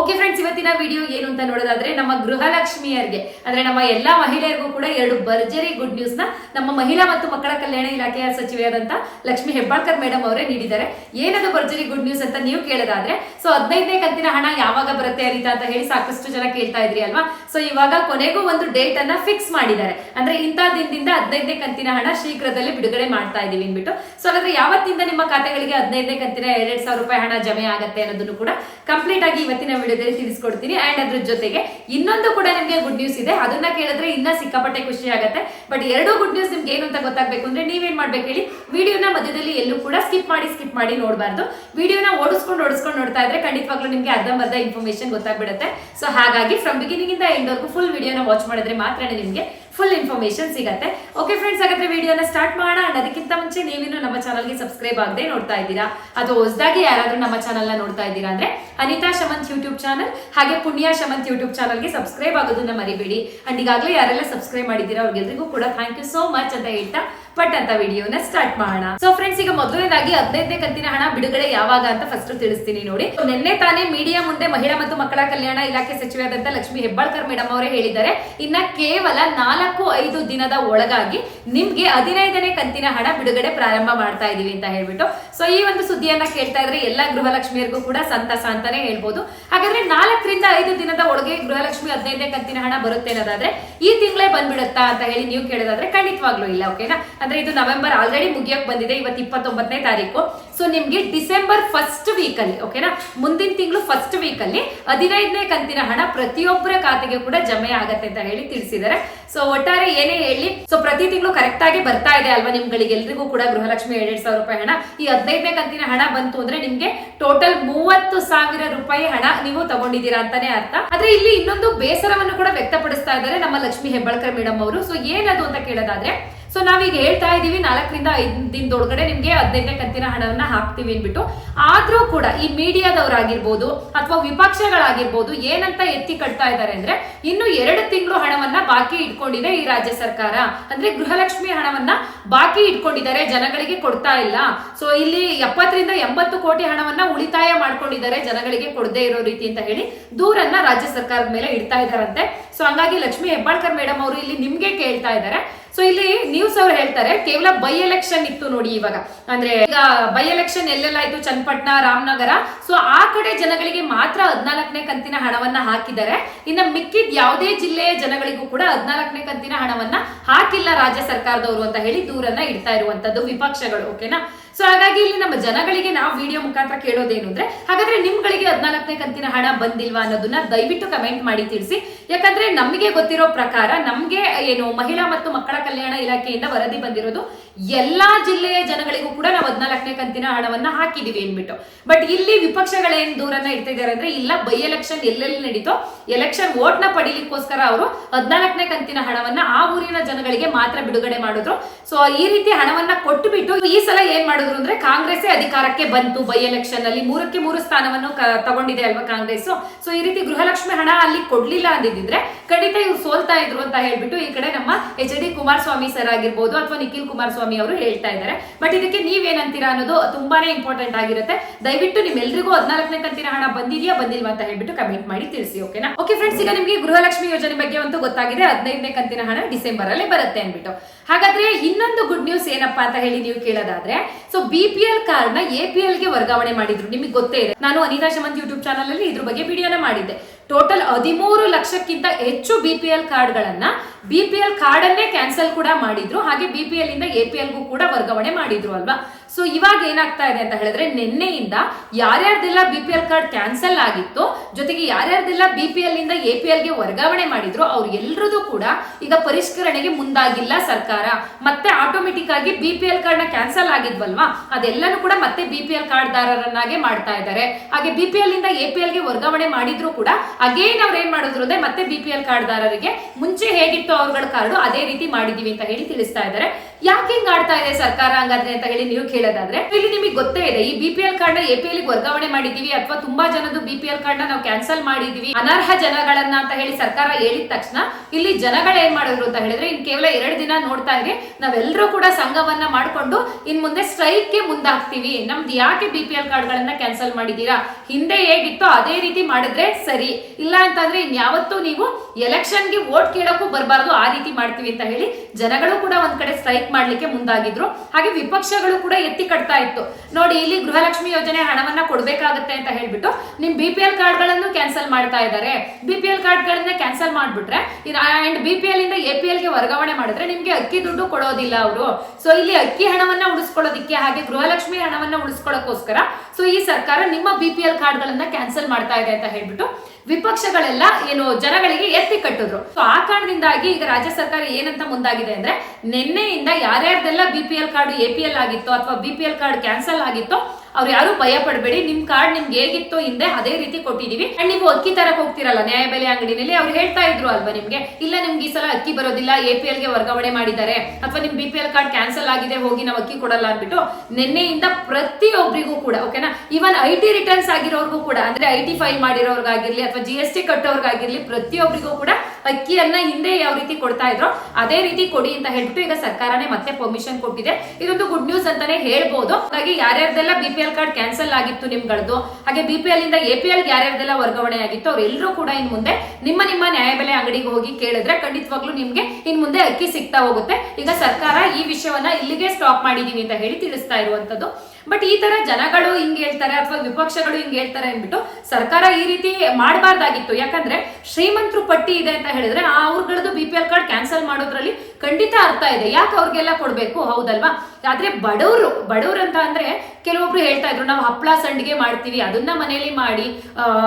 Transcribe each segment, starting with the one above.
Okay friends ಇವತ್ತಿನ video ಏನು ಅಂತ ನೋಡೋದಾದ್ರೆ ನಮ್ಮ ಗೃಹಲಕ್ಷ್ಮಿಯರಿಗೆ, ಅಂದ್ರೆ ನಮ್ಮ ಎಲ್ಲಾ ಮಹಿಳೆಯರಿಗೂ ಕೂಡ ಎರಡು ಭರ್ಜರಿ ಗುಡ್ ನ್ಯೂಸ್ನ ನಮ್ಮ ಮಹಿಳಾ ಮತ್ತು ಮಕ್ಕಳ ಕಲ್ಯಾಣ ಇಲಾಖೆಯ ಸಚಿವೆಯಾದಂತ ಲಕ್ಷ್ಮಿ ಹೆಬ್ಬಾಳ್ಕರ್ ಮೇಡಮ್ ಅವರೇ ನೀಡಿದ್ದಾರೆ. ಏನದು ಭರ್ಜರಿ ಗುಡ್ ನ್ಯೂಸ್ ಅಂತ ನೀವು ಕೇಳೋದಾದ್ರೆ ಸೊ ಹದಿನೈದನೇ ಕಂತಿನ ಹಣ ಯಾವಾಗ ಬರುತ್ತೆ ಅನಿತಾ ಅಂತ ಹೇಳಿ ಸಾಕಷ್ಟು ಜನ ಕೇಳ್ತಾ ಇದ್ರಿ ಅಲ್ವಾ? ಸೊ ಇವಾಗ ಕೊನೆಗೂ ಒಂದು ಡೇಟ್ ಅನ್ನ ಫಿಕ್ಸ್ ಮಾಡಿದ್ದಾರೆ. ಅಂದ್ರೆ ಇಂಥ ದಿನದಿಂದ ಹದಿನೈದನೇ ಕಂತಿನ ಹಣ ಶೀಘ್ರದಲ್ಲಿ ಬಿಡುಗಡೆ ಮಾಡ್ತಾ ಇದೀವಿ ಅಂದ್ಬಿಟ್ಟು. ಸೊ ಹಾಗಾದ್ರೆ ಯಾವತ್ತಿಂದ ನಿಮ್ಮ ಖಾತೆಗಳಿಗೆ ಹದಿನೈದನೇ ಕಂತಿನ ಎರಡ್ ಸಾವಿರ ರೂಪಾಯಿ ಹಣ ಜಮೆ ಆಗುತ್ತೆ ಅನ್ನೋದನ್ನು ಕೂಡ ಕಂಪ್ಲೀಟ್ ಆಗಿ ಇವತ್ತಿನ ವಿಡಿಯೋದಲ್ಲಿ ತಿಳಿಸ್ಕೊಡ್ತೀನಿ. ಅಂಡ್ ಅದ್ರ ಜೊತೆಗೆ ಇನ್ನೊಂದು ಕೂಡ ನಿಮಗೆ ಗುಡ್ ನ್ಯೂಸ್ ಇದೆ. ಅದನ್ನ ಕೇಳಿದ್ರೆ ಇನ್ನ ಸಿಕ್ಕಾಪಟ್ಟೆ ಖುಷಿ ಆಗುತ್ತೆ. ಬಟ್ ಎರಡು ಗುಡ್ ನ್ಯೂಸ್ ನಿಮ್ಗೆ ಏನು ಅಂತ ಗೊತ್ತಾಗ್ಬೇಕು ಅಂದ್ರೆ ನೀವೇನ್ ಮಾಡ್ಬೇಕು ಹೇಳಿ, ವಿಡಿಯೋನ ಮಧ್ಯದಲ್ಲಿ ಎಲ್ಲೂ ಕೂಡ ಸ್ಕಿಪ್ ಮಾಡಿ ಸ್ಕಿಪ್ ಮಾಡಿ ನೋಡಬಾರ್ದು. ವಿಡಿಯೋನ ಓಡಿಸ್ಕೊಂಡು ಓಡಿಸ್ಕೊಂಡು ನೋಡ್ತಾ ಇದ್ರೆ ಖಂಡಿತವಾಗ್ಲೂ ನಿಮಗೆ ಅರ್ಧಂಬರ್ಧ ಇನ್ಫಾರ್ಮೇಶನ್ ಗೊತ್ತಾಗ್ಬಿಡುತ್ತೆ. ಸೊ ಹಾಗಾಗಿ ಫ್ರಮ್ ಬಿಗಿನಿಂಗ್ ಇಂದ ಎಂಡ್ ಫುಲ್ ವಿಡಿಯೋನ ವಾಚ್ ಮಾಡಿದ್ರೆ ಮಾತ್ರ ನಿಮ್ಗೆ ಫುಲ್ ಇನ್ಫಾರ್ಮೇಶನ್ ಸಿಗತ್ತೆ. ಓಕೆ ಫ್ರೆಂಡ್ಸ್ ಹಾಗಾದ್ರೆ ವಿಡಿಯೋನ ಸ್ಟಾರ್ಟ್ ಮಾಡೋಣ. ಅದಕ್ಕಿಂತ ಮುಂಚೆ ನೀವಿನ್ನು ನಮ್ಮ ಚಾನಲ್ಗೆ ಸಬ್ಸ್ಕ್ರೈಬ್ ಆಗದೆ ನೋಡ್ತಾ ಇದ್ದೀರಾ? ಅದು ಹೊಸದಾಗಿ ಯಾರಾದರೂ ನಮ್ಮ ಚಾನಲ್ನ ನೋಡ್ತಾ ಇದ್ದೀರಾ ಅಂದ್ರೆ ಅನಿತಾ ಶಮಂತ್ ಯೂಟ್ಯೂಬ್ ಚಾನಲ್ ಹಾಗೆ ಪುಣ್ಯ ಶಮಂತ್ ಯೂಟ್ಯೂಬ್ ಚಾನಲ್ಗೆ ಸಬ್ಸ್ಕ್ರೈಬ್ ಆಗೋದನ್ನ ಮರಿಬೇಡಿ. ಅಂಡ್ ಈಗಾಗಲೇ ಯಾರೆಲ್ಲ ಸಬ್ಸ್ಕ್ರೈಬ್ ಮಾಡಿದ್ದೀರಾ ಅವ್ರಿಗೆಲ್ರಿಗೂ ಕೂಡ ಥ್ಯಾಂಕ್ ಯು ಸೋ ಮಚ್ ಅಂತ ಹೇಳ್ತಾ ಬಟ್ ಅಂತ ವಿಡಿಯೋನ ಸ್ಟಾರ್ಟ್ ಮಾಡೋಣ. ಸೊ ಫ್ರೆಂಡ್ಸ್ ಈಗ ಮೊದಲನೇದಾಗಿ ಹದಿನೈದನೇ ಕಂತಿನ ಹಣ ಬಿಡುಗಡೆ ಯಾವಾಗ ಅಂತ ಫಸ್ಟ್ ತಿಳಿಸ್ತೀನಿ ನೋಡಿ. ನಿನ್ನೆ ತಾನೇ ಮೀಡಿಯಾ ಮುಂದೆ ಮಹಿಳಾ ಮತ್ತು ಮಕ್ಕಳ ಕಲ್ಯಾಣ ಇಲಾಖೆ ಸಚಿವೆಯಾದಂತಹ ಲಕ್ಷ್ಮಿ ಹೆಬ್ಬಾಳ್ಕರ್ ಮೇಡಮ್ ಅವರೇ ಹೇಳಿದ್ದಾರೆ. ಇನ್ನ ಕೇವಲ ನಾಲ್ಕು ಐದು ದಿನದ ಒಳಗಾಗಿ ನಿಮ್ಗೆ ಹದಿನೈದನೇ ಕಂತಿನ ಹಣ ಬಿಡುಗಡೆ ಪ್ರಾರಂಭ ಮಾಡ್ತಾ ಇದೀವಿ ಅಂತ ಹೇಳ್ಬಿಟ್ಟು. ಸೊ ಈ ಒಂದು ಸುದ್ದಿಯನ್ನ ಕೇಳ್ತಾ ಇದ್ರೆ ಎಲ್ಲಾ ಗೃಹಲಕ್ಷ್ಮಿಯರಿಗೂ ಕೂಡ ಸಂತಸ ಅಂತಾನೆ ಹೇಳ್ಬೋದು. ಹಾಗಾದ್ರೆ ನಾಲ್ಕರಿಂದ ಐದು ದಿನದ ಒಳಗೆ ಗೃಹಲಕ್ಷ್ಮಿ ಹದಿನೈದನೇ ಕಂತಿನ ಹಣ ಬರುತ್ತೆ ಅನ್ನೋದಾದ್ರೆ ಈ ತಿಂಗಳೇ ಬಂದ್ಬಿಡುತ್ತಾ ಅಂತ ಹೇಳಿ ನೀವು ಕೇಳೋದಾದ್ರೆ ಖಂಡಿತವಾಗ್ಲೂ ಇಲ್ಲ ಓಕೆನಾ ಅಂದ್ರೆ ಇದು ನವೆಂಬರ್ ಆಲ್ರೆಡಿ ಮುಗಿಯೋಕ್ ಬಂದಿದೆ ಇವತ್ತು ಇಪ್ಪತ್ತೊಂಬತ್ತನೇ ತಾರೀಕು. ಸೊ ನಿಮ್ಗೆ ಡಿಸೆಂಬರ್ ಫಸ್ಟ್ ವೀಕ್ ಅಲ್ಲಿ ಓಕೆನಾ ಮುಂದಿನ ತಿಂಗಳು ಫಸ್ಟ್ ವೀಕ್ ಅಲ್ಲಿ ಹದಿನೈದನೇ ಕಂತಿನ ಹಣ ಪ್ರತಿಯೊಬ್ಬರ ಖಾತೆಗೆ ಕೂಡ ಜಮೆ ಆಗತ್ತೆ ಅಂತ ಹೇಳಿ ತಿಳಿಸಿದ್ದಾರೆ. ಸೊ ಒಟ್ಟಾರೆ ಏನೇ ಹೇಳಿ ಸೊ ಪ್ರತಿ ತಿಂಗಳು ಕರೆಕ್ಟ್ ಆಗಿ ಬರ್ತಾ ಇದೆ ಅಲ್ವಾ ನಿಮ್ಗಳಿಗೆ? ಎಲ್ರಿಗೂ ಕೂಡ ಗೃಹಲಕ್ಷ್ಮಿ ಎರಡ್ ಸಾವಿರ ರೂಪಾಯಿ ಹಣ. ಈ ಹದಿನೈದನೇ ಕಂತಿನ ಹಣ ಬಂತು ಅಂದ್ರೆ ನಿಮ್ಗೆ ಟೋಟಲ್ ಮೂವತ್ತು ಸಾವಿರ ರೂಪಾಯಿ ಹಣ ನೀವು ತಗೊಂಡಿದ್ದೀರಾ ಅಂತಾನೆ ಅರ್ಥ. ಆದ್ರೆ ಇಲ್ಲಿ ಇನ್ನೊಂದು ಬೇಸರವನ್ನು ಕೂಡ ವ್ಯಕ್ತಪಡಿಸ್ತಾ ಇದ್ದಾರೆ ನಮ್ಮ ಲಕ್ಷ್ಮಿ ಹೆಬ್ಬಾಳ್ಕರ್ ಮೇಡಮ್ ಅವರು. ಸೊ ಏನದು ಅಂತ ಕೇಳೋದಾದ್ರೆ ಸೊ ನಾವೀಗ ಹೇಳ್ತಾ ಇದೀವಿ, ನಾಲ್ಕರಿಂದ ಐದು ದಿನದೊಳಗಡೆ ನಿಮಗೆ ಹದಿನೈದನೇ ಕಂತಿನ ಹಣವನ್ನ ಹಾಕ್ತೀವಿ ಅಂದ್ಬಿಟ್ಟು. ಆದ್ರೂ ಕೂಡ ಈ ಮೀಡಿಯಾದವರಾಗಿರ್ಬೋದು ಅಥವಾ ವಿಪಕ್ಷಗಳಾಗಿರ್ಬೋದು ಏನಂತ ಎತ್ತಿ ಕಟ್ತಾ ಇದ್ದಾರೆ ಅಂದ್ರೆ ಇನ್ನು ಎರಡು ತಿಂಗಳು ಹಣವನ್ನ ಬಾಕಿ ಇಟ್ಕೊಂಡಿದೆ ಈ ರಾಜ್ಯ ಸರ್ಕಾರ. ಅಂದ್ರೆ ಗೃಹಲಕ್ಷ್ಮಿ ಹಣವನ್ನ ಬಾಕಿ ಇಟ್ಕೊಂಡಿದ್ದಾರೆ, ಜನಗಳಿಗೆ ಕೊಡ್ತಾ ಇಲ್ಲ. ಸೊ ಇಲ್ಲಿ ಎಪ್ಪತ್ತರಿಂದ ಎಂಬತ್ತು ಕೋಟಿ ಹಣವನ್ನ ಉಳಿತಾಯ ಮಾಡ್ಕೊಂಡಿದ್ದಾರೆ, ಜನಗಳಿಗೆ ಕೊಡದೇ ಇರೋ ರೀತಿ ಅಂತ ಹೇಳಿ ದೂರನ್ನ ರಾಜ್ಯ ಸರ್ಕಾರದ ಮೇಲೆ ಇಡ್ತಾ ಇದ್ದಾರಂತೆ. ಸೊ ಹಂಗಾಗಿ ಲಕ್ಷ್ಮಿ ಹೆಬ್ಬಾಳ್ಕರ್ ಮೇಡಮ್ ಅವರು ಇಲ್ಲಿ ನಿಮ್ಗೆ ಕೇಳ್ತಾ ಇದ್ದಾರೆ. ಸೊ ಇಲ್ಲಿ ನ್ಯೂಸ್ ಅವ್ರು ಹೇಳ್ತಾರೆ, ಕೇವಲ ಬೈ ಎಲೆಕ್ಷನ್ ಇತ್ತು ನೋಡಿ ಇವಾಗ. ಅಂದ್ರೆ ಈಗ ಬೈ ಎಲೆಕ್ಷನ್ ಎಲ್ಲೆಲ್ಲ ಆಯ್ತು? ಚನ್ನಪಟ್ಟಣ, ರಾಮನಗರ. ಸೊ ಆ ಕಡೆ ಜನಗಳಿಗೆ ಮಾತ್ರ ಹದಿನಾಲ್ಕನೇ ಕಂತಿನ ಹಣವನ್ನ ಹಾಕಿದ್ದಾರೆ. ಇನ್ನ ಮಿಕ್ಕಿದ ಯಾವುದೇ ಜಿಲ್ಲೆಯ ಜನಗಳಿಗೂ ಕೂಡ ಹದಿನಾಲ್ಕನೇ ಕಂತಿನ ಹಣವನ್ನ ಹಾಕಿಲ್ಲ ರಾಜ್ಯ ಸರ್ಕಾರದವರು ಅಂತ ಹೇಳಿ ದೂರನ್ನ ಇಡ್ತಾ ಇರುವಂತದ್ದು ವಿಪಕ್ಷಗಳು ಓಕೆನಾ ಸೊ ಹಾಗಾಗಿ ಇಲ್ಲಿ ನಮ್ಮ ಜನಗಳಿಗೆ ನಾವು ವಿಡಿಯೋ ಮುಖಾಂತರ ಕೇಳೋದೇನು ಅಂದ್ರೆ, ಹಾಗಾದ್ರೆ ನಿಮ್ಗಳಿಗೆ ಹದಿನಾಲ್ಕನೇ ಕಂತಿನ ಹಣ ಬಂದಿಲ್ವಾ ಅನ್ನೋದನ್ನ ದಯವಿಟ್ಟು ಕಮೆಂಟ್ ಮಾಡಿ ತಿಳಿಸಿ. ಯಾಕಂದ್ರೆ ನಮಗೆ ಗೊತ್ತಿರೋ ಪ್ರಕಾರ ನಮ್ಗೆ ಏನು ಮಹಿಳಾ ಮತ್ತು ಮಕ್ಕಳ ಕಲ್ಯಾಣ ಇಲಾಖೆಯಿಂದ ವರದಿ ಬಂದಿರೋದು ಎಲ್ಲಾ ಜಿಲ್ಲೆಯ ಜನಗಳಿಗೂ ಕೂಡ ನಾವು ಹದಿನಾಲ್ಕನೇ ಕಂತಿನ ಹಣವನ್ನ ಹಾಕಿದೀವಿ ಅಂದ್ಬಿಟ್ಟು. ಬಟ್ ಇಲ್ಲಿ ವಿಪಕ್ಷಗಳೇನ್ ದೂರನ್ನ ಇಡ್ತಾ ಇದ್ದಾರೆ ಅಂದ್ರೆ, ಇಲ್ಲ, ಬೈ ಎಲೆಕ್ಷನ್ ಎಲ್ಲೆಲ್ಲಿ ನಡೀತೋ, ಎಲೆಕ್ಷನ್ ವೋಟ್ನ ಪಡಿಲಿಕ್ಕೋಸ್ಕರ ಅವರು ಹದಿನಾಲ್ಕನೇ ಕಂತಿನ ಹಣವನ್ನ ಆ ಊರಿನ ಜನಗಳಿಗೆ ಮಾತ್ರ ಬಿಡುಗಡೆ ಮಾಡಿದ್ರು. ಸೊ ಈ ರೀತಿ ಹಣವನ್ನ ಕೊಟ್ಟು ಬಿಟ್ಟು ಈ ಸಲ ಏನ್ ಮಾಡಿದ್ರು ಅಂದ್ರೆ ಕಾಂಗ್ರೆಸ್ ಅಧಿಕಾರಕ್ಕೆ ಬಂತು ಬೈ ಎಲೆಕ್ಷನ್ ಅಲ್ಲಿ ಮೂರಕ್ಕೆ ಮೂರು ಸ್ಥಾನವನ್ನು ತಗೊಂಡಿದೆ ಅಲ್ವಾ ಕಾಂಗ್ರೆಸ್ ಸೊ ಈ ರೀತಿ ಗೃಹಲಕ್ಷ್ಮಿ ಹಣ ಅಲ್ಲಿ ಕೊಡ್ಲಿಲ್ಲ ಅಂದಿದ್ರೆ, ಖಂಡಿತ ಇವ್ರು ಸೋಲ್ತಾ ಇದ್ರು ಅಂತ ಹೇಳ್ಬಿಟ್ಟು ಈ ಕಡೆ ನಮ್ಮ ಎಚ್ ಡಿ ಕುಮಾರಸ್ವಾಮಿ ಸರ್ ಆಗಿರ್ಬೋದು ಅಥವಾ ನಿಖಿಲ್ ಕುಮಾರಸ್ವಾಮಿ ಅವರು ಹೇಳ್ತಾ ಇದ್ದಾರೆ. ಬಟ್ ಇದಕ್ಕೆ ನೀವೇನಂತೀರಾ ಅನ್ನೋದು ತುಂಬಾನೇ ಇಂಪಾರ್ಟೆಂಟ್ ಆಗಿರುತ್ತೆ. ದಯವಿಟ್ಟು ನಿಮ್ಮೆಲ್ರಿಗೂ ಹದಿನಾಲ್ಕನೇ ಕಂತಿನ ಹಣ ಬಂದಿದೆಯಾ, ಬಂದಿಲ್ವಾ ಅಂತ ಹೇಳ್ಬಿಟ್ಟು ಕಮೆಂಟ್ ಮಾಡಿ ತಿಳಿಸಿ ಓಕೆನಾ ಓಕೆ ಫ್ರೆಂಡ್ಸ್ ಈಗ ನಿಮಗೆ ಗೃಹಲಕ್ಷ್ಮಿ ಯೋಜನೆ ಬಗ್ಗೆ ಅಂತೂ ಗೊತ್ತಾಗಿದೆ. ಹದಿನೈದನೇ ಕಂತಿನ ಹಣ ಡಿಸೆಂಬರ್ ಅಲ್ಲಿ ಬರುತ್ತೆ ಅಂದ್ಬಿಟ್ಟು. ಹಾಗಾದ್ರೆ ಇನ್ನೊಂದು ಗುಡ್ ನ್ಯೂಸ್ ಏನಪ್ಪಾ ಅಂತ ಹೇಳಿ ನೀವು ಕೇಳೋದಾದ್ರೆ ಸೊ ಬಿ ಪಿ ಎಲ್ ಕಾರ್ಡ್ನ ಎ ಪಿ ಎಲ್ಗೆ ವರ್ಗಾವಣೆ ಮಾಡಿದ್ರು. ನಿಮಗೆ ಗೊತ್ತೇ ಇದೆ. ನಾನು ಅನಿತಾ ಶಮಂತ್ ಯೂಟ್ಯೂಬ್ ಚಾನಲ್ ಅಲ್ಲಿ ಇದ್ರ ಬಗ್ಗೆ ವಿಡಿಯೋನ ಮಾಡಿದ್ದೆ. ಟೋಟಲ್ ಹದಿಮೂರು ಲಕ್ಷಕ್ಕಿಂತ ಹೆಚ್ಚು ಬಿ ಪಿ ಎಲ್ ಕಾರ್ಡ್ಗಳನ್ನು ಬಿ ಪಿ ಎಲ್ ಕಾರ್ಡನ್ನೇ ಕ್ಯಾನ್ಸಲ್ ಕೂಡ ಮಾಡಿದ್ರು. ಹಾಗೆ ಬಿ ಪಿ ಎಲ್ ಇಂದ ಎ ಪಿ ಎಲ್ಗೂ ಕೂಡ ವರ್ಗಾವಣೆ ಮಾಡಿದ್ರು ಅಲ್ವಾ? ಸೊ ಇವಾಗ ಏನಾಗ್ತಾ ಇದೆ ಅಂತ ಹೇಳಿದ್ರೆ, ನಿನ್ನೆಯಿಂದ ಯಾರ್ಯಾರ್ದೆಲ್ಲ B P L card cancel ಆಗಿತ್ತು, ಜೊತೆಗೆ ಯಾರ್ಯಾರ್ದೆಲ್ಲ ಬಿ ಪಿ ಎಲ್ ಇಂದ ಎ ಪಿ ಎಲ್ಗೆ ವರ್ಗಾವಣೆ ಮಾಡಿದ್ರು, ಅವ್ರು ಎಲ್ರದ್ದು ಕೂಡ ಈಗ ಪರಿಷ್ಕರಣೆಗೆ ಮುಂದಾಗಿಲ್ಲ ಸರ್ಕಾರ. ಮತ್ತೆ ಆಟೋಮೆಟಿಕ್ ಆಗಿ ಬಿ ಪಿ ಎಲ್ ಕಾರ್ಡ್ನ ಕ್ಯಾನ್ಸಲ್ ಆಗಿದ್ವಲ್ವಾ? ಅದೆಲ್ಲನೂ ಕೂಡ ಮತ್ತೆ ಬಿ ಪಿ ಎಲ್ ಕಾರ್ಡ್ ದಾರರನ್ನಾಗೆ ಮಾಡ್ತಾ ಇದ್ದಾರೆ. ಹಾಗೆ ಬಿ ಪಿ ಎಲ್ ಇಂದ ಎ ಪಿ ಎಲ್ಗೆ ವರ್ಗಾವಣೆ ಮಾಡಿದ್ರು ಕೂಡ ಅಗೇನ್ ಅವ್ರು ಏನ್ ಮಾಡಿದ್ರು ಅಂದ್ರೆ ಮತ್ತೆ ಬಿ ಪಿ ಎಲ್ ಕಾರ್ಡ್ದಾರರಿಗೆ ಮುಂಚೆ ಹೇಗಿತ್ತು ಅವ್ರಗಳ ಕಾರ್ಡು ಅದೇ ರೀತಿ ಮಾಡಿದೀವಿ ಅಂತ ಹೇಳಿ ತಿಳಿಸ್ತಾ ಇದ್ದಾರೆ. ಯಾಕೆ ಹಿಂಗ್ ಆಡ್ತಾ ಇದೆ ಸರ್ಕಾರ ಹಂಗಾದ್ರೆ ಅಂತ ಹೇಳಿ ನೀವು ಕೇಳೋದಾದ್ರೆ, ಇಲ್ಲಿ ನಿಮಗೆ ಗೊತ್ತೇ ಇದೆ, ಈ B P L card A P L ವರ್ಗಾವಣೆ ಮಾಡಿದೀವಿ ಅಥವಾ ತುಂಬಾ ಜನದ್ದು ಬಿ ಪಿ ಎಲ್ ಕಾರ್ಡ್ ನಾವು ಕ್ಯಾನ್ಸಲ್ ಮಾಡಿದೀವಿ ಅನರ್ಹ ಜನಗಳನ್ನ ಅಂತ ಹೇಳಿ ಸರ್ಕಾರ ಹೇಳಿದ ತಕ್ಷಣ ಇಲ್ಲಿ ಜನಗಳು ಏನ್ ಮಾಡಿದ್ರು ಅಂತ ಹೇಳಿದ್ರೆ, ಇನ್ ಕೇವಲ ಎರಡು ದಿನ ನೋಡ್ತಾ ಇರಿ ನಾವೆಲ್ಲರೂ ಕೂಡ ಸಂಘವನ್ನ ಮಾಡ್ಕೊಂಡು ಇನ್ ಮುಂದೆ ಸ್ಟ್ರೈಕ್ಗೆ ಮುಂದಾಗ್ತೀವಿ, ನಮ್ದು ಯಾಕೆ ಬಿ ಪಿ ಎಲ್ ಕಾರ್ಡ್ ಗಳನ್ನ ಕ್ಯಾನ್ಸಲ್ ಮಾಡಿದೀರಾ ಹಿಂದೆ ಹೇಗಿತ್ತೋ ಅದೇ ರೀತಿ ಮಾಡಿದ್ರೆ ಸರಿ, ಇಲ್ಲ ಅಂತಂದ್ರೆ ಇನ್ಯಾವತ್ತೂ ನೀವು ಎಲೆಕ್ಷನ್ಗೆ ವೋಟ್ ಕೇಳಕ್ಕೂ ಬರಬಾರ್ದು, ಆ ರೀತಿ ಮಾಡ್ತೀವಿ ಅಂತ ಹೇಳಿ ಜನಗಳು ಕೂಡ ಒಂದ್ ಕಡೆ ಸ್ಟ್ರೈಕ್ ಮಾಡ್ಲಿಕ್ಕೆ ಮುಂದಾಗಿದ್ರು. ಹಾಗೆ ವಿಪಕ್ಷಗಳು ಕೂಡ ಎತ್ತಿ ಕಟ್ತಾ ಇತ್ತು. ನೋಡಿ, ಇಲ್ಲಿ ಗೃಹಲಕ್ಷ್ಮಿ ಯೋಜನೆ ಹಣವನ್ನ ಕೊಡಬೇಕಾಗುತ್ತೆ ಅಂತ ಹೇಳ್ಬಿಟ್ಟು ನಿಮ್ ಬಿ ಪಿ ಎಲ್ ಕಾರ್ಡ್ಗಳನ್ನು ಕ್ಯಾನ್ಸಲ್ ಮಾಡ್ತಾ ಇದ್ದಾರೆ. ಬಿ ಪಿ ಎಲ್ ಕಾರ್ಡ್ ಗಳನ್ನ ಕ್ಯಾನ್ಸಲ್ ಮಾಡ್ಬಿಟ್ರೆ ಅಂಡ್ ಬಿ ಪಿ ಎಲ್ ಇಂದ ಎ ಪಿ ಎಲ್ಗೆ ವರ್ಗಾವಣೆ ಮಾಡಿದ್ರೆ ನಿಮ್ಗೆ ಅಕ್ಕಿ ದುಡ್ಡು ಕೊಡೋದಿಲ್ಲ ಅವರು. ಸೊ ಇಲ್ಲಿ ಅಕ್ಕಿ ಹಣವನ್ನ ಉಳಿಸ್ಕೊಳ್ಳೋದಿಕ್ಕೆ ಹಾಗೆ ಗೃಹಲಕ್ಷ್ಮಿ ಹಣವನ್ನ ಉಳಿಸ್ಕೊಳ್ಳೋಕೋಸ್ಕರ ಸೊ ಈ ಸರ್ಕಾರ ನಿಮ್ಮ ಬಿ ಪಿ ಎಲ್ ಕಾರ್ಡ್ ಗಳನ್ನ ಕ್ಯಾನ್ಸಲ್ ಮಾಡ್ತಾ ಇದೆ ಅಂತ ಹೇಳ್ಬಿಟ್ಟು ವಿಪಕ್ಷಗಳೆಲ್ಲ ಏನು ಜನಗಳಿಗೆ ಎತ್ತಿ ಕಟ್ಟಿದ್ರು. ಸೊ ಆ ಕಾರಣದಿಂದಾಗಿ ಈಗ ರಾಜ್ಯ ಸರ್ಕಾರ ಏನಂತ ಮುಂದಾಗಿದೆ ಅಂದ್ರೆ, ನಿನ್ನೆಯಿಂದ ಯಾರ್ಯಾರ್ದೆಲ್ಲ B P L card A P L ಆಗಿತ್ತೋ ಅಥವಾ B P L card cancel ಆಗಿತ್ತೋ ಅವ್ರು ಯಾರು ಭಯ ಪಡಬೇಡಿ. ನಿಮ್ ಕಾರ್ಡ್ ನಿಮ್ಗೆ ಹೇಗಿತ್ತು ಹಿಂದೆ ಅದೇ ರೀತಿ ಕೊಟ್ಟಿದೀವಿ. ಅಂಡ್ ನೀವು ಅಕ್ಕಿ ತರಕ್ ಹೋಗ್ತಿರಲ್ಲ ನ್ಯಾಯಬೆಲೆ ಅಂಗಡಿನಲ್ಲಿ ಅವ್ರು ಹೇಳ್ತಾ ಇದ್ರು ಅಲ್ವಾ ನಿಮ್ಗೆ? ಇಲ್ಲ, ನಿಮ್ಗೆ ಈ ಸಲ ಅಕ್ಕಿ ಬರೋದಿಲ್ಲ ಎ ಪಿ ಎಲ್ಗೆ ವರ್ಗಾವಣೆ ಮಾಡಿದ್ದಾರೆ. ಅಥವಾ ನಿಮ್ B P L card cancel ಆಗಿದೆ, ಹೋಗಿ ನಾವು ಅಕ್ಕಿ ಕೊಡಲ್ಲ ಅಂದ್ಬಿಟ್ಟು ನಿನ್ನೆಯಿಂದ ಪ್ರತಿಯೊಬ್ಬರಿಗೂ ಕೂಡ ಓಕೆನಾ ಇವನ್ ಐ ಟಿ ರಿಟರ್ನ್ಸ್ ಆಗಿರೋರ್ಗೂ ಕೂಡ, ಅಂದ್ರೆ ಐ ಟಿ ಫೈಲ್ ಮಾಡಿರೋರ್ಗಾಗಿರ್ಲಿ ಅಥವಾ ಜಿ ಎಸ್ ಟಿ ಕಟ್ಟೋರ್ಗಾಗಿರ್ಲಿ ಪ್ರತಿಯೊಬ್ಬರಿಗೂ ಕೂಡ ಅಕ್ಕಿಯನ್ನ ಹಿಂದೆ ಯಾವ ರೀತಿ ಕೊಡ್ತಾ ಇದ್ರು, ಅದೇ ರೀತಿ ಕೊಡಿ ಅಂತ ಹೇಳ್ಬಿಟ್ಟು ಈಗ ಸರ್ಕಾರನೇ ಮತ್ತೆ ಪರ್ಮಿಷನ್ ಕೊಟ್ಟಿದೆ. ಇದೊಂದು ಗುಡ್ ನ್ಯೂಸ್ ಅಂತಾನೆ ಹೇಳ್ಬೋದು. ಹಾಗಾಗಿ ಯಾರ್ಯಾರ್ದೆಲ್ಲ B P L card cancel ಆಗಿತ್ತು ನಿಮ್ಗಳದ್ದು ಹಾಗೆ ಬಿ ಪಿ ಎಲ್ ಇಂದ ಎ ಪಿ ಎಲ್ ಯಾರ್ಯಾರ್ದೆಲ್ಲ ವರ್ಗಾವಣೆ ಆಗಿತ್ತು ಅವರೆಲ್ಲರೂ ಕೂಡ ಇನ್ ಮುಂದೆ ನಿಮ್ಮ ನಿಮ್ಮ ನ್ಯಾಯಬೆಲೆ ಅಂಗಡಿಗೆ ಹೋಗಿ ಕೇಳಿದ್ರೆ ಖಂಡಿತವಾಗ್ಲೂ ನಿಮ್ಗೆ ಇನ್ ಮುಂದೆ ಅಕ್ಕಿ ಸಿಗ್ತಾ ಹೋಗುತ್ತೆ. ಈಗ ಸರ್ಕಾರ ಈ ವಿಷಯವನ್ನ ಇಲ್ಲಿಗೆ ಸ್ಟಾಪ್ ಮಾಡಿದೀನಿ ಅಂತ ಹೇಳಿ ತಿಳಿಸ್ತಾ ಇರುವಂತದ್ದು. ಬಟ್ ಈ ತರ ಜನಗಳು ಹಿಂಗ್ ಹೇಳ್ತಾರೆ ಅಥವಾ ವಿಪಕ್ಷಗಳು ಹಿಂಗ್ ಹೇಳ್ತಾರೆ ಅಂದ್ಬಿಟ್ಟು ಸರ್ಕಾರ ಈ ರೀತಿ ಮಾಡಬಾರ್ದಾಗಿತ್ತು. ಯಾಕಂದ್ರೆ ಶ್ರೀಮಂತರು ಪಟ್ಟಿ ಇದೆ ಅಂತ ಹೇಳಿದ್ರೆ ಆ ಅವ್ರಗಳದ್ದು B P L card cancel ಮಾಡೋದ್ರಲ್ಲಿ ಖಂಡಿತ ಅರ್ಥ ಇದೆ. ಯಾಕೆ ಅವ್ರಿಗೆಲ್ಲ ಕೊಡಬೇಕು? ಹೌದಲ್ವಾ? ಆದ್ರೆ ಬಡವರು ಬಡವರು ಅಂತ ಅಂದ್ರೆ ಕೆಲವೊಬ್ರು ಹೇಳ್ತಾ ಇದ್ರು, ನಾವು ಹಪ್ಪಳ ಸಂಡಿಗೆ ಮಾಡ್ತೀವಿ, ಅದನ್ನ ಮನೆಯಲ್ಲಿ ಮಾಡಿ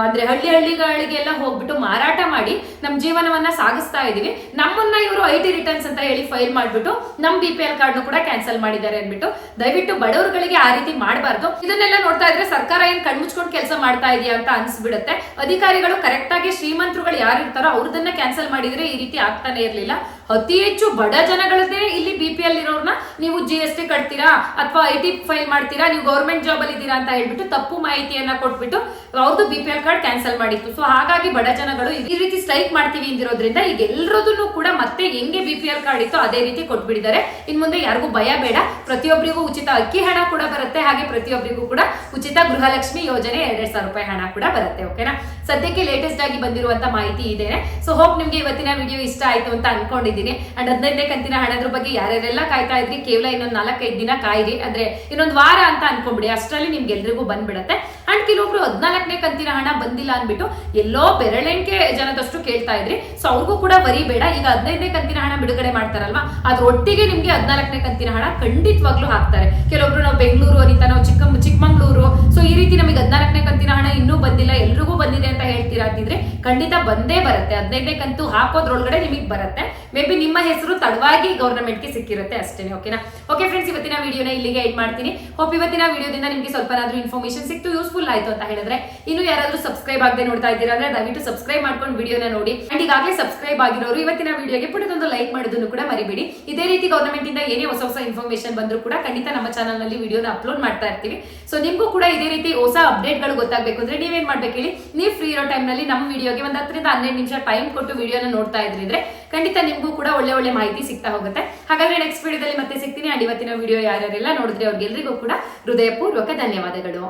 ಅಂದ್ರೆ ಹಳ್ಳಿ ಹಳ್ಳಿಗಳಿಗೆಲ್ಲ ಹೋಗ್ಬಿಟ್ಟು ಮಾರಾಟ ಮಾಡಿ ನಮ್ಮ ಜೀವನವನ್ನ ಸಾಗಿಸ್ತಾ ಇದೀವಿ. ನಮ್ಮನ್ನ ಇವರು ಐ ಟಿ ರಿಟರ್ನ್ಸ್ ಅಂತ ಹೇಳಿ ಫೈಲ್ ಮಾಡ್ಬಿಟ್ಟು ನಮ್ ಬಿ ಪಿ ಎಲ್ ಕಾರ್ಡ್ ಕೂಡ ಕ್ಯಾನ್ಸಲ್ ಮಾಡಿದ್ದಾರೆ ಅಂದ್ಬಿಟ್ಟು. ದಯವಿಟ್ಟು ಬಡವರುಗಳಿಗೆ ಆ ರೀತಿ ಮಾಡಬಾರ್ದು. ಇದನ್ನೆಲ್ಲ ನೋಡ್ತಾ ಇದ್ರೆ ಸರ್ಕಾರ ಏನ್ ಕಣ್ಮುಚ್ಕೊಂಡು ಕೆಲಸ ಮಾಡ್ತಾ ಇದೆಯಾ ಅಂತ ಅನ್ಸ್ಬಿಡುತ್ತೆ. ಅಧಿಕಾರಿಗಳು ಕರೆಕ್ಟ್ ಆಗಿ ಶ್ರೀಮಂತರುಗಳು ಯಾರು ಇರ್ತಾರೋ ಅವ್ರದನ್ನ ಕ್ಯಾನ್ಸಲ್ ಮಾಡಿದ್ರೆ ಈ ರೀತಿ ಆಗ್ತಾನೆ ಇರಲಿಲ್ಲ. ಅತಿ ಹೆಚ್ಚು ಬಡ ಜನಗಳದ್ದೇ ಇಲ್ಲಿ ಬಿ ಪಿ ಎಲ್ ಇರೋರ್ನ ನೀವು ಜಿ ಎಸ್ ಟಿ ಕಟ್ತೀರಾ ಅಥವಾ ಐ ಟಿ ಫೈಲ್ ಮಾಡ್ತೀರಾ, ನೀವು ಗೌರ್ಮೆಂಟ್ ಜಾಬ್ ಅಲ್ಲಿ ಇದ್ದೀರಾ ಅಂತ ಹೇಳ್ಬಿಟ್ಟು ತಪ್ಪು ಮಾಹಿತಿಯನ್ನ ಕೊಟ್ಬಿಟ್ಟು ಅವ್ರದ್ದು B P L card cancel ಮಾಡಿತ್ತು. ಸೊ ಹಾಗಾಗಿ ಬಡ ಜನಗಳು ಈ ರೀತಿ ಸ್ಟ್ರೈಕ್ ಮಾಡ್ತೀವಿ ಅಂದಿರೋದ್ರಿಂದ ಈಗ ಎಲ್ಲರದನ್ನು ಕೂಡ ಮತ್ತೆ ಹೆಂಗೆ ಬಿ ಪಿ ಎಲ್ ಕಾರ್ಡ್ ಇತ್ತು ಅದೇ ರೀತಿ ಕೊಟ್ಬಿಟ್ಟಿದ್ದಾರೆ ಇನ್ ಮುಂದೆ ಯಾರಿಗೂ ಭಯ ಬೇಡ. ಪ್ರತಿಯೊಬ್ಬರಿಗೂ ಉಚಿತ ಅಕ್ಕಿ ಹಣ ಕೂಡ ಬರುತ್ತೆ. ಹಾಗೆ ಪ್ರತಿಯೊಬ್ಬರಿಗೂ ಕೂಡ ಉಚಿತ ಗೃಹಲಕ್ಷ್ಮಿ ಯೋಜನೆ ಎರಡ್ ಸಾವಿರ ರೂಪಾಯಿ ಹಣ ಕೂಡ ಬರುತ್ತೆ ಓಕೆನಾ ಸದ್ಯಕ್ಕೆ ಲೇಟೆಸ್ಟ್ ಆಗಿ ಬಂದಿರುವಂತ ಮಾಹಿತಿ ಇದೆ. ಸೊ ಹೋಪ್ ನಿಮ್ಗೆ ಇವತ್ತಿನ ವಿಡಿಯೋ ಇಷ್ಟ ಆಯ್ತು ಅಂತ ಅನ್ಕೊಂಡಿದ್ದೀನಿ. ಅಂಡ್ ಹದಿನೈದನೇ ಕಂತಿನ ಹಣದ ಬಗ್ಗೆ ಯಾರ್ಯಾರೆಲ್ಲ ಕಾಯ್ತಾ ಇದ್ರಿ, ಕೇವಲ ಇನ್ನೊಂದು ನಾಲ್ಕೈದು ದಿನ ಕಾಯಿರಿ. ಅಂದ್ರೆ ಇನ್ನೊಂದು ವಾರ ಅಂತ ಅನ್ಕೊಂಡ್ಬಿಡಿ. ಅಷ್ಟರಲ್ಲಿ ನಿಮ್ಗೆ ಎಲ್ರಿಗೂ ಬಂದ್ಬಿಡತ್ತೆ. ಅಂಡ್ ಕೆಲವೊಬ್ರು ಹದಿನಾಲ್ಕನೇ ಕಂತಿನ ಹಣ ಬಂದಿಲ್ಲ ಅಂದ್ಬಿಟ್ಟು ಎಲ್ಲೋ ಬೆರಳೆಣಿಕೆ ಜನದಷ್ಟು ಕೇಳ್ತಾ ಇದ್ರಿ. ಸೊ ಅವ್ರಿಗೂ ಕೂಡ ವರಿ ಬೇಡ. ಈಗ ಹದಿನೈದನೇ ಕಂತಿನ ಹಣ ಬಿಡುಗಡೆ ಮಾಡ್ತಾರಲ್ವಾ? ಅದ್ರ ಒಟ್ಟಿಗೆ ನಿಮ್ಗೆ ಹದಿನಾಲ್ಕನೇ ಕಂತಿನ ಹಣ ಖಂಡಿತವಾಗ್ಲೂ ಹಾಕ್ತಾರೆ. ಕೆಲವೊಬ್ರು ನಾವು ಬೆಂಗಳೂರು, ಅನಿತ, ನಾವು ಚಿಕ್ಕ ಚಿಕ್ಕಮಂಗ್ಳೂರು. ಸೊ ಈ ರೀತಿ ನಮಗೆ ಹದಿನಾಲ್ಕನೇ ಕಂತಿನ ಹಣ ಇನ್ನೂ ಬಂದಿಲ್ಲ, ಎಲ್ರಿಗೂ ಬಂದಿದೆ ಅಂತ ಹೇಳ್ತೀರಾ ಅಂತಿದ್ರೆ ಖಂಡಿತ ಬಂದೇ ಬರುತ್ತೆ. ಹದಿನೈದನೇ ಕಂತು ಹಾಕೋದ್ರೊಳಗಡೆ ನಿಮಗೆ ಬರುತ್ತೆ. ಮೇ ಬಿ ನಿಮ್ಮ ಹೆಸರು ತಡವಾಗಿ ಗೌರ್ಮೆಂಟ್ಗೆ ಸಿಕ್ಕಿರುತ್ತೆ ಅಷ್ಟೇ ಓಕೆನಾ ಓಕೆ ಫ್ರೆಂಡ್ಸ್ ಇವತ್ತಿನ ವಿಡಿಯೋನ ಇಲ್ಲಿಗೆ ಎಂಡ್ ಮಾಡ್ತೀನಿ. ಹೋಪ್ ಇವತ್ತಿನ ವಿಡಿಯೋದಿಂದ ನಿಮಗೆ ಸ್ವಲ್ಪ ಇನ್ಫಾರ್ಮೇಷನ್ ಇನ್ಫಾರ್ಮೇಶನ್ ಸಿಕ್ತು ಯೂಸ್ಫುಲ್ ಆಯ್ತು ಅಂತ ಹೇಳಿದ್ರೆ ಇನ್ನು ಯಾರಾದ್ರೂ ಸಬ್ಸ್ಕ್ರೈಬ್ ಆಗದೆ ನೋಡ್ತಾ ಇದ್ದೀರಾ ಅಂದ್ರೆ ದಯವಿಟ್ಟು ಸಬ್ಸ್ಕ್ರೈಬ್ ಮಾಡ್ಕೊಂಡು ವಿಡಿಯೋನ ನೋಡಿ. ಅಂಡ್ ಈಗಾಗಲೇ ಸಬ್ಸ್ಕ್ರೈಬ್ ಆಗಿರೋರು ಇವತ್ತಿನ ವಿಡಿಯೋಗೆ ಪುಟದೊಂದು ಲೈಕ್ ಮಾಡೋದನ್ನು ಕೂಡ ಮರಿಬೇಡಿ. ಇದೇ ರೀತಿ ಗೌರ್ಮೆಂಟ್ ಇಂದ ಏನೇ ಹೊಸ ಹೊಸ ಇನ್ಫಾರ್ಮೇಶನ್ ಬಂದ್ರು ಕೂಡ ಖಂಡಿತ ನಮ್ಮ ಚಾನಲ್ನಲ್ಲಿ ವಿಡಿಯೋನ ಅಪ್ಲೋಡ್ ಮಾಡ್ತಾ ಇರ್ತೀವಿ. ಸೊ ನಿಮಗೂ ಕೂಡ ಇದೇ ರೀತಿ ಹೊಸ ಅಪ್ಡೇಟ್ಗಳು ಗೊತ್ತಾಗಬೇಕು ಅಂದ್ರೆ ನೀವೇನ್ ಮಾಡ್ಬೇಕು ಹೇಳಿ, ನೀವು ಫ್ರೀ ಇರೋ ಟೈಮ್ನಲ್ಲಿ ನಮ್ಮ ವಿಡಿಯೋಗೆ ಒಂದು ಹತ್ತರಿಂದ ಹನ್ನೆರಡು ನಿಮಿಷ ಟೈಮ್ ಕೊಟ್ಟು ವಿಡಿಯೋನ ನೋಡ್ತಾ ಇದ್ರಿದ್ರೆ ಖಂಡಿತ ನಿಮಗೂ ಕೂಡ ಒಳ್ಳೆ ಒಳ್ಳೆ ಮಾಹಿತಿ ಸಿಗ್ತಾ ಹೋಗುತ್ತೆ. ಹಾಗಾದ್ರೆ ನೆಕ್ಸ್ಟ್ ವಿಡಿಯೋದಲ್ಲಿ ಮತ್ತೆ ಸಿಗ್ತೀನಿ. ಅಂಡ್ ಇವತ್ತಿನ ವಿಡಿಯೋ ಯಾರ್ಯಾರೆಲ್ಲ ನೋಡಿದ್ರೆ ಅವ್ರಿಗೆಲ್ರಿಗೂ ಕೂಡ ಹೃದಯಪೂರ್ವಕ ಧನ್ಯವಾದಗಳು.